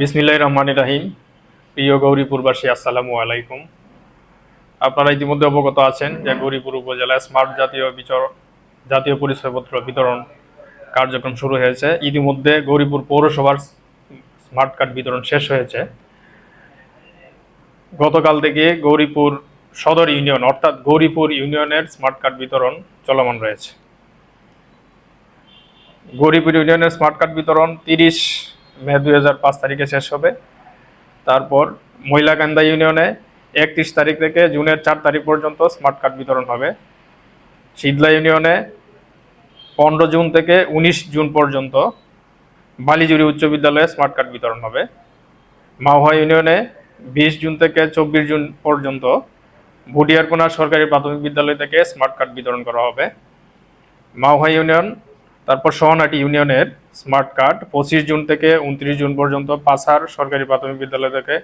বিসমিল্লাহ রহমান রাহিম। প্রিয় গৌরীপুরবাসী আসসালামু আলাইকুম। আপনারা ইতিমধ্যে অবগত আছেন যে গৌরীপুর উপজেলায় স্মার্ট জাতীয় বিচর, জাতীয় পরিচয়পত্র বিতরণ কার্যক্রম শুরু হয়েছে। ইতিমধ্যে গৌরীপুর পৌরসভার স্মার্ট কার্ড বিতরণ শেষ হয়েছে। গতকাল থেকে গৌরীপুর সদর ইউনিয়ন, অর্থাৎ গৌরীপুর ইউনিয়নের স্মার্ট কার্ড বিতরণ চলমান রয়েছে। গৌরীপুর ইউনিয়নের স্মার্ট কার্ড বিতরণ তিরিশ মে দুই তারিখে শেষ হবে। তারপর মহিলাকান্দা ইউনিয়নে একত্রিশ তারিখ থেকে জুনের চার তারিখ পর্যন্ত স্মার্ট কার্ড বিতরণ হবে। শীতলা ইউনিয়নে পনেরো জুন থেকে উনিশ জুন পর্যন্ত বালিজুরি উচ্চ বিদ্যালয়ে স্মার্ট কার্ড বিতরণ হবে। মাওহা ইউনিয়নে বিশ জুন থেকে চব্বিশ জুন পর্যন্ত ভুটিয়ারকোনা সরকারি প্রাথমিক বিদ্যালয় থেকে স্মার্ট কার্ড বিতরণ করা হবে। মাওহা ইউনিয়ন, তারপর সোহানাটি ইউনিয়নের স্মার্ট কার্ড। পঁচিশ জুন থেকে উনত্রিশ জুন পর্যন্ত পাসার সরকারি প্রাথমিক বিদ্যালয় থেকে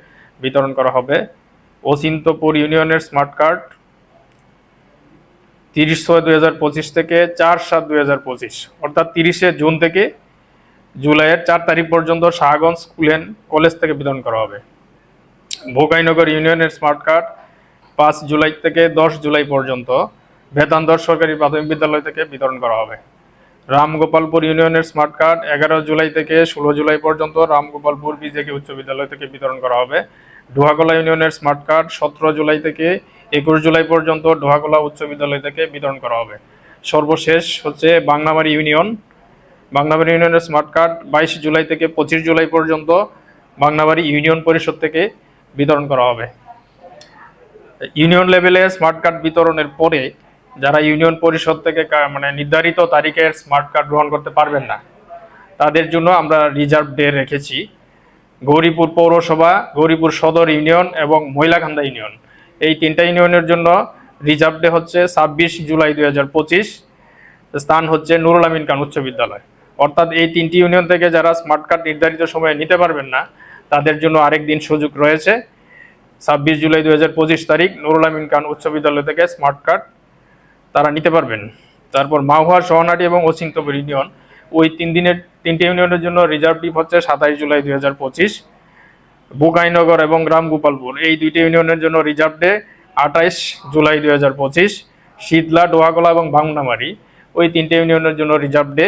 বিতরণ করা হবে। অচিন্তপুর ইউনিয়নের স্মার্ট কার্ড তিরিশ ছয় দুই হাজার পঁচিশ থেকে চার সাত দুই হাজার পঁচিশ, অর্থাৎ তিরিশে জুন থেকে জুলাইয়ের চার তারিখ পর্যন্ত শাহগঞ্জ স্কুল অ্যান্ড কলেজ থেকে বিতরণ করা হবে। ভোগাইনগর ইউনিয়নের স্মার্ট কার্ড পাঁচ জুলাই থেকে দশ জুলাই পর্যন্ত বেতান্তর সরকারি প্রাথমিক বিদ্যালয় থেকে বিতরণ করা হবে। রামগোপালপুর ইউনিয়নের স্মার্ট কার্ড এগারো জুলাই থেকে ষোলো জুলাই পর্যন্ত রামগোপালপুর বিজেপি উচ্চ বিদ্যালয় থেকে বিতরণ করা হবে। ডোহাগোলা ইউনিয়নের স্মার্ট কার্ড সতেরো জুলাই থেকে একুশ জুলাই পর্যন্ত ডোহাগোলা উচ্চ বিদ্যালয় থেকে বিতরণ করা হবে। সর্বশেষ হচ্ছে বাংলাবাড়ি ইউনিয়ন। বাংলাবাড়ি ইউনিয়নের স্মার্ট কার্ড বাইশ জুলাই থেকে পঁচিশ জুলাই পর্যন্ত বাংলাবাড়ি ইউনিয়ন পরিষদ থেকে বিতরণ করা হবে। ইউনিয়ন লেভেলে স্মার্ট কার্ড বিতরণের পরে যারা ইউনিয়ন পরিষদ থেকে মানে নির্ধারিত তারিখের স্মার্ট কার্ড গ্রহণ করতে পারবেন না, তাদের জন্য আমরা রিজার্ভ ডে রেখেছি। গৌরীপুর পৌরসভা, গৌরীপুর সদর ইউনিয়ন এবং মহিলাকান্দা ইউনিয়ন। এই তিনটা ইউনিয়নের জন্য রিজার্ভ ডে হচ্ছে ছাব্বিশ জুলাই দুই স্থান হচ্ছে নুরুল আমিন খান উচ্চ বিদ্যালয়। অর্থাৎ এই তিনটি ইউনিয়ন থেকে যারা স্মার্ট কার্ড নির্ধারিত সময়ে নিতে পারবেন না, তাদের জন্য আরেক দিন সুযোগ রয়েছে। ছাব্বিশ জুলাই দুই তারিখ নুরুল আমিন খান উচ্চ বিদ্যালয় থেকে স্মার্ট কার্ড তারা নিতে পারবেন। তারপর মাহুয়া সহনাটি এবং অচিন্তপুর ইউনিয়ন। ওই তিন দিনের, তিনটে ইউনিয়নের জন্য রিজার্ভ ডিপ হচ্ছে সাতাইশ জুলাই দুই হাজার পঁচিশ। এবং গ্রাম গোপালপুর, এই দুইটি ইউনিয়নের জন্য রিজার্ভ ডে আঠাইশ জুলাই দুই হাজার পঁচিশ। শীতলা, ডোহাগোলা এবং ভাংনামারি ওই তিনটে ইউনিয়নের জন্য রিজার্ভ ডে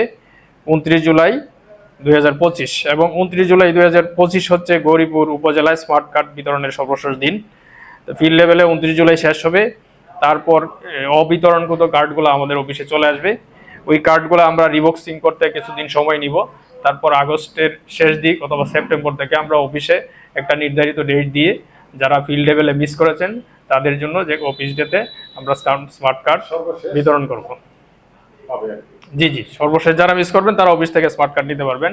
উনত্রিশ জুলাই দুই হাজার পঁচিশ। এবং উনত্রিশ জুলাই দুই হাজার পঁচিশ হচ্ছে গৌরীপুর উপজেলায় স্মার্ট কার্ড বিতরণের সর্বশেষ দিন। ফিল্ড লেভেলে উনত্রিশ জুলাই শেষ হবে। তারপর অবিতরণগত কার্ডগুলো আমাদের অফিসে চলে আসবে। ওই কার্ডগুলো আমরা রিবক্সিং করতে কিছুদিন সময় নিব। তারপর আগস্টের শেষ দিক অথবা সেপ্টেম্বর থেকে আমরা অফিসে একটা নির্ধারিত ডেট দিয়ে যারা ফিল্ড লেভেলে মিস করেছেন তাদের জন্য যে অফিস ডেতে আমরা স্মার্ট কার্ড বিতরণ করব। জি জি সর্বশেষ যারা মিস করবেন তারা অফিস থেকে স্মার্ট কার্ড নিতে পারবেন।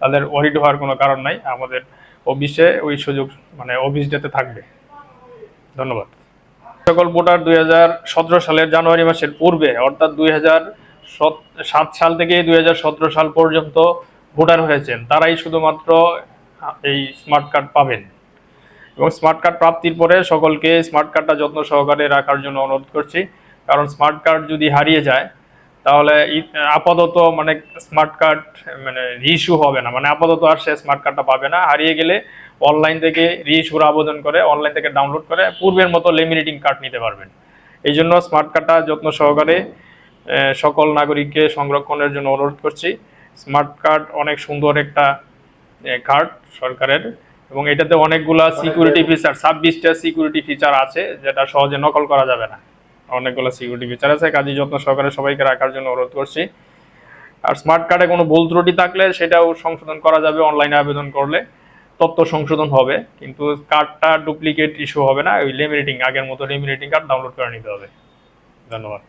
তাদের ওরিড হওয়ার কোনো কারণ নাই। আমাদের অফিসে ওই সুযোগ মানে অফিস ডেতে থাকবে। ধন্যবাদ। সকল ভোটার দুই হাজার সতেরো সালের জানুয়ারি মাসের পূর্বে, অর্থাৎ দুই সাত সাল থেকে দুই হাজার সতেরো সাল পর্যন্ত ভোটার হয়েছেন। তারাই শুধুমাত্র এই স্মার্ট কার্ড পাবেন। এবং স্মার্ট কার্ড প্রাপ্তির পরে সকলকে স্মার্ট কার্ডটা যত্ন সহকারে রাখার জন্য অনুরোধ করছি। কারণ স্মার্ট কার্ড যদি হারিয়ে যায় তাহলে আপাতত মানে স্মার্ট কার্ড মানে রিইস্যু হবে না। মানে আপাতত আর সে স্মার্ট কার্ডটা পাবে না। হারিয়ে গেলে অনলাইন থেকে রিইস্যুর আবেদন করে অনলাইন থেকে ডাউনলোড করে পূর্বের মতো লেমিনেটিং কার্ড নিতে পারবেন। এই জন্য স্মার্ট কার্ডটা যত্ন সহকারে সকল নাগরিককে সংরক্ষণের জন্য অনুরোধ করছি। স্মার্ট কার্ড অনেক সুন্দর একটা কার্ড সরকারের এবং এটাতে অনেকগুলা সিকিউরিটি ফিচার ছাব্বিশটা সিকিউরিটি ফিচার আছে যেটা সহজে নকল করা যাবে না। অনেকগুলো সিকিউরিটি ফিচার আছে। কাজী যত্ন সহকারে সবাইকে রাখার জন্য অনুরোধ করছি। আর স্মার্ট কার্ডে কোনো ভুল ত্রুটি থাকলে সেটাও সংশোধন করা যাবে অনলাইনে আবেদন করলে। তথ্য সংশোধন হবে, কিন্তু কার্ডটা ডুপ্লিকেট ইস্যু হবে না। ওই লেমিনেটিং আগের মতো লেমিনেটিং কার্ড ডাউনলোড করে নিতে হবে। ধন্যবাদ।